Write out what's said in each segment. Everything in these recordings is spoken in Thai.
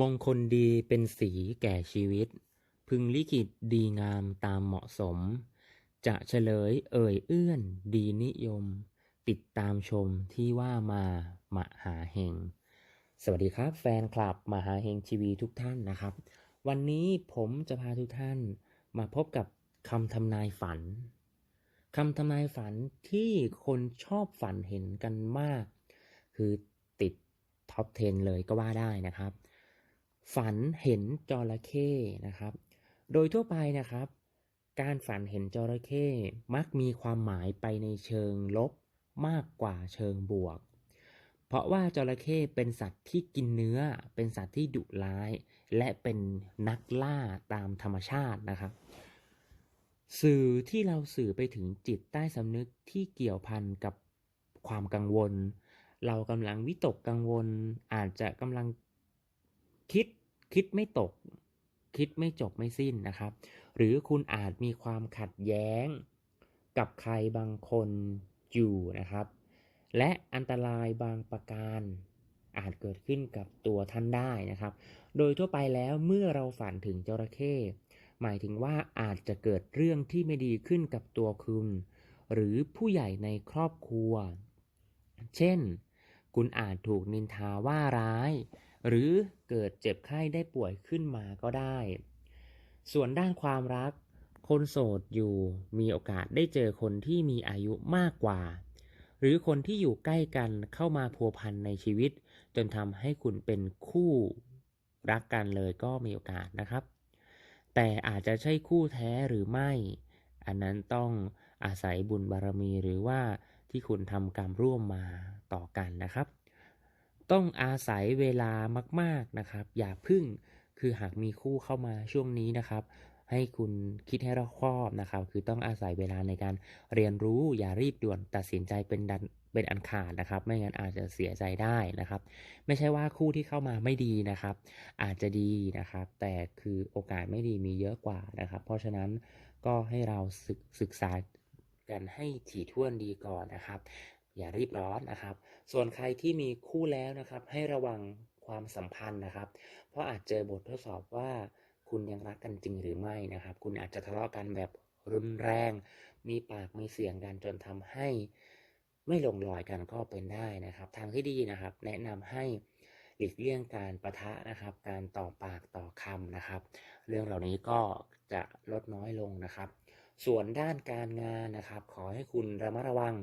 มงคลดีเป็นสีแก่ชีวิต พึงลิขิตดีงามตามเหมาะสม จะเฉลยเอ่ยเอื้อนดีนิยม ติดตามชมที่ว่ามามหาเฮงสวัสดีครับแฟนคลับมหาเฮงทีวีทุกท่านนะครับ วันนี้ผมจะพาทุกท่านมาพบกับคำทำนายฝันคำทำนายฝันที่คนชอบฝันเห็นกันมาก คือติดท็อป 10 เลยก็ว่าได้นะครับ ฝันเห็นจระเข้นะครับ โดยทั่วไปนะครับ การฝันเห็นจระเข้มักมีความหมายไปในเชิงลบมากกว่าเชิงบวก เพราะว่าจระเข้เป็นสัตว์ที่กินเนื้อ เป็นสัตว์ที่ดุร้าย และเป็นนักล่าตามธรรมชาตินะครับ สื่อที่เราสื่อไปถึงจิตใต้สำนึกที่เกี่ยวพันกับความกังวล เรากำลังวิตกกังวล อาจจะกำลัง คิดคิดไม่ตก คิดไม่จบไม่สิ้นนะครับ หรือคุณอาจมีความขัดแย้งกับใครบางคนอยู่นะครับ และอันตรายบางประการอาจเกิดขึ้นกับตัวท่านได้นะครับ โดยทั่วไปแล้วเมื่อเราฝันถึงจระเข้หมายถึงว่าอาจจะเกิดเรื่องที่ไม่ดีขึ้นกับตัวคุณ หรือผู้ใหญ่ในครอบครัว เช่น คุณอาจถูกนินทาว่าร้าย หรือเกิดเจ็บไข้ได้ป่วยขึ้นมาก็ได้ ส่วนด้านความรัก คนโสดอยู่มีโอกาสได้เจอคนที่มีอายุมากกว่า หรือคนที่อยู่ใกล้กันเข้ามาพัวพันในชีวิต จนทำให้คุณเป็นคู่รักกันเลยก็มีโอกาสนะครับ แต่อาจจะใช่คู่แท้หรือไม่ อันนั้นต้องอาศัยบุญบารมีหรือว่าที่คุณทำกรรมร่วมมาต่อกันนะครับ ต้องอาศัยเวลามาก ๆนะครับ อย่าพึ่งคือหากมีคู่เข้ามาช่วงนี้นะครับ ให้คุณคิดให้รอบคอบนะครับ คือต้องอาศัยเวลาในการเรียนรู้อย่ารีบด่วนตัดสินใจเป็นดันเป็นอันขาดนะครับ ไม่งั้นอาจจะเสียใจได้นะครับ ไม่ใช่ว่าคู่ที่เข้ามาไม่ดีนะครับ อาจจะดีนะครับ แต่คือโอกาสไม่ดีมีเยอะกว่านะครับ เพราะฉะนั้นก็ให้เราศึกศึกษากันให้ถี่ถ้วนดีก่อนนะครับ อย่ารีบร้อนนะครับ ส่วนใครที่มีคู่แล้วนะครับ ให้ระวังความสัมพันธ์นะครับ เพราะอาจเจอบททดสอบว่าคุณยังรักกันจริงหรือไม่นะครับ คุณอาจจะทะเลาะกันแบบรุนแรง มีปากมีเสียงกันจนทำให้ไม่ลงรอยกันก็เป็นได้นะครับ ทางที่ดีนะครับ แนะนำให้หลีกเลี่ยงการประทะนะครับ การต่อปากต่อคำนะครับ เรื่องเหล่านี้ก็จะลดน้อยลงนะครับ ส่วนด้านการงานนะครับ ขอให้คุณระมัดระวัง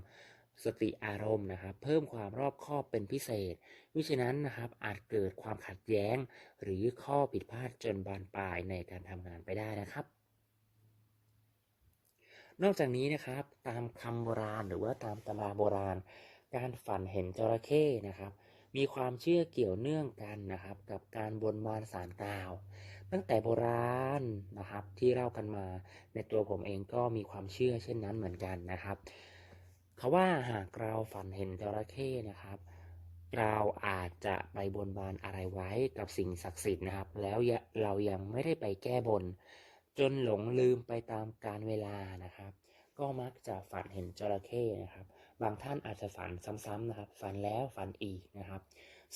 สติอารมณ์นะครับ เพิ่มความรอบคอบเป็นพิเศษ มิฉะนั้นนะครับอาจเกิดความขัดแย้ง หรือข้อผิดพลาดจนบานปลายในการทำงานไปได้นะครับนอกจากนี้นะครับตามคำโบราณหรือว่าตามตำราโบราณ การฝันเห็นจระเข้นะครับ มีความเชื่อเกี่ยวเนื่องกันนะครับ กับการบนบานสารกล่าว ตั้งแต่โบราณนะครับที่เล่ากันมา ในตัวผมเองก็มีความเชื่อเช่นนั้นเหมือนกันนะครับ เขาว่าหากเราฝันเห็นจระเข้นะครับ เราอาจจะไปบนบานอะไรไว้กับสิ่งศักดิ์สิทธิ์นะครับ แล้วเรายังไม่ได้ไปแก้บน จนหลงลืมไปตามกาลเวลานะครับ ก็มักจะฝันเห็นจระเข้นะครับ บางท่านอาจจะฝันซ้ำๆนะครับ ฝันแล้วฝันอีกนะครับ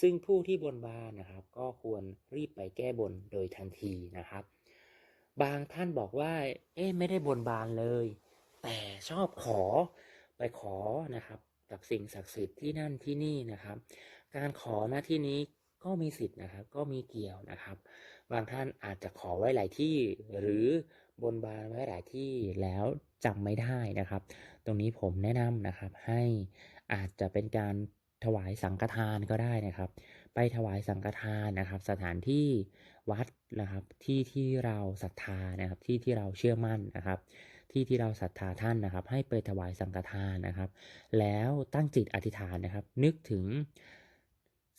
ซึ่งผู้ที่บนบานนะครับ ก็ควรรีบไปแก้บนโดยทันทีนะครับ บางท่านบอกว่า เอ๊ะไม่ได้บนบานเลย แต่ชอบขอ ไปขอนะครับกับสิ่งศักดิ์สิทธิ์ที่นั่นที่นี่นะครับ การขอหน้าที่นี้ก็มีสิทธิ์นะครับ ก็มีเกี่ยวนะครับ บางท่านอาจจะขอไว้หลายที่ หรือบนบานไว้หลายที่แล้วจำไม่ได้นะครับ ตรงนี้ผมแนะนำนะครับให้อาจจะเป็นการถวายสังฆทานก็ได้นะครับ ไปถวายสังฆทานนะครับ สถานที่วัดนะครับที่ที่เราศรัทธานะครับที่ที่เราเชื่อมั่นนะครับ ที่ที่เราศรัทธาท่านนะครับ ให้ไปถวายสังฆทานนะครับ แล้วตั้งจิตอธิษฐานนะครับ นึกถึง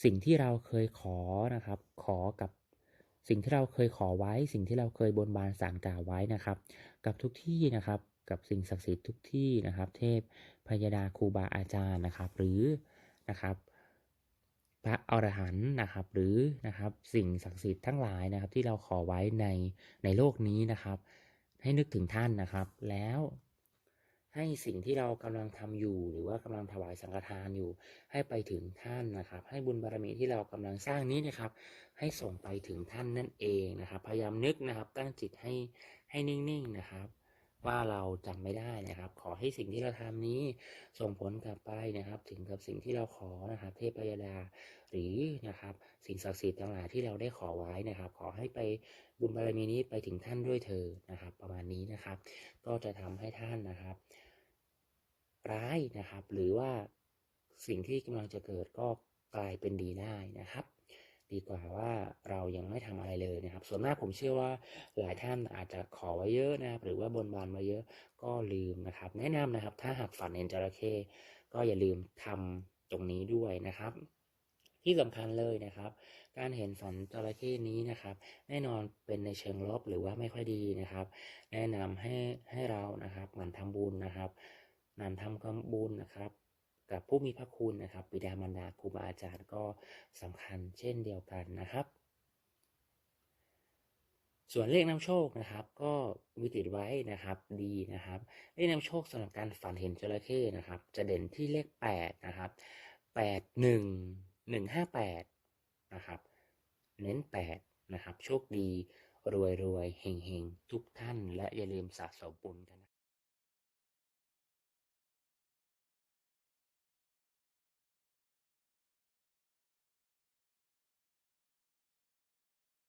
สิ่งที่เราเคยขอนะครับ ขอกับสิ่งที่เราเคยขอไว้ สิ่งที่เราเคยบนบานสารกล่าวไว้นะครับ กับทุกที่นะครับกับสิ่งศักดิ์สิทธิ์ทุกที่นะครับ เทพพยดาครูบาอาจารย์นะครับ หรือนะครับ พระอรหันต์นะครับ หรือนะครับสิ่งศักดิ์สิทธิ์ทั้งหลายนะครับ ที่เราขอไว้ในในโลกนี้นะครับ ให้นึกถึงท่านนะครับ แล้วให้สิ่งที่เรากำลังทำอยู่ หรือว่ากำลังถวายสังฆทานอยู่ ให้ไปถึงท่านนะครับ ให้บุญบารมีที่เรากำลังสร้างนี้นะครับ ให้ส่งไปถึงท่านนั่นเองนะครับ พยายามนึกนะครับ ตั้งจิตให้ให้นิ่งๆนะครับ ว่าเราจำไม่ได้นะครับ ขอให้สิ่งที่เราทำนี้ส่งผลกลับไปนะครับ ถึงกับสิ่งที่เราขอนะครับ เทพยดาหรือนะครับ สิ่งศักดิ์สิทธิ์ทั้งหลายที่เราได้ขอไว้นะครับ ขอให้ไปบุญบารมีนี้ไปถึงท่านด้วยเธอนะครับ ประมาณนี้นะครับ ก็จะทำให้ท่านนะครับ ร้ายนะครับ หรือว่าสิ่งที่กำลังจะเกิดก็กลายเป็นดีได้นะครับ ดีกว่าว่าเรายังไม่ทำอะไรเลยนะครับ ส่วนมากผมเชื่อว่าหลายท่านอาจจะขอไว้เยอะนะครับ หรือว่าบนบานไว้เยอะก็ลืมนะครับ แนะนำนะครับ ถ้าหากฝันเห็นจระเข้ก็อย่าลืมทำตรงนี้ด้วยนะครับ ที่สำคัญเลยนะครับ การเห็นฝันจระเข้นี้นะครับ แน่นอนเป็นในเชิงลบหรือว่าไม่ค่อยดีนะครับ แนะนำให้ให้เรานะครับหมั่นทำบุญนะครับหมั่นทำกรรมบุญนะครับ กับผู้มีพระคุณนะครับบิดามารดาครูบาอาจารย์ก็สำคัญเช่นเดียวกันนะครับ ส่วนเลขนำโชคนะครับ ก็มีติดไว้นะครับดีนะครับเลขนำโชคสำหรับการฝันเห็นจระเข้นะครับ จะเด่นที่เลขแปดนะครับแปดหนึ่งหนึ่งห้าแปดนะครับเน้นแปดนะครับ โชคดีรวยรวยเฮงเฮงทุกท่าน และอย่าลืมสะสมบุญกันนะ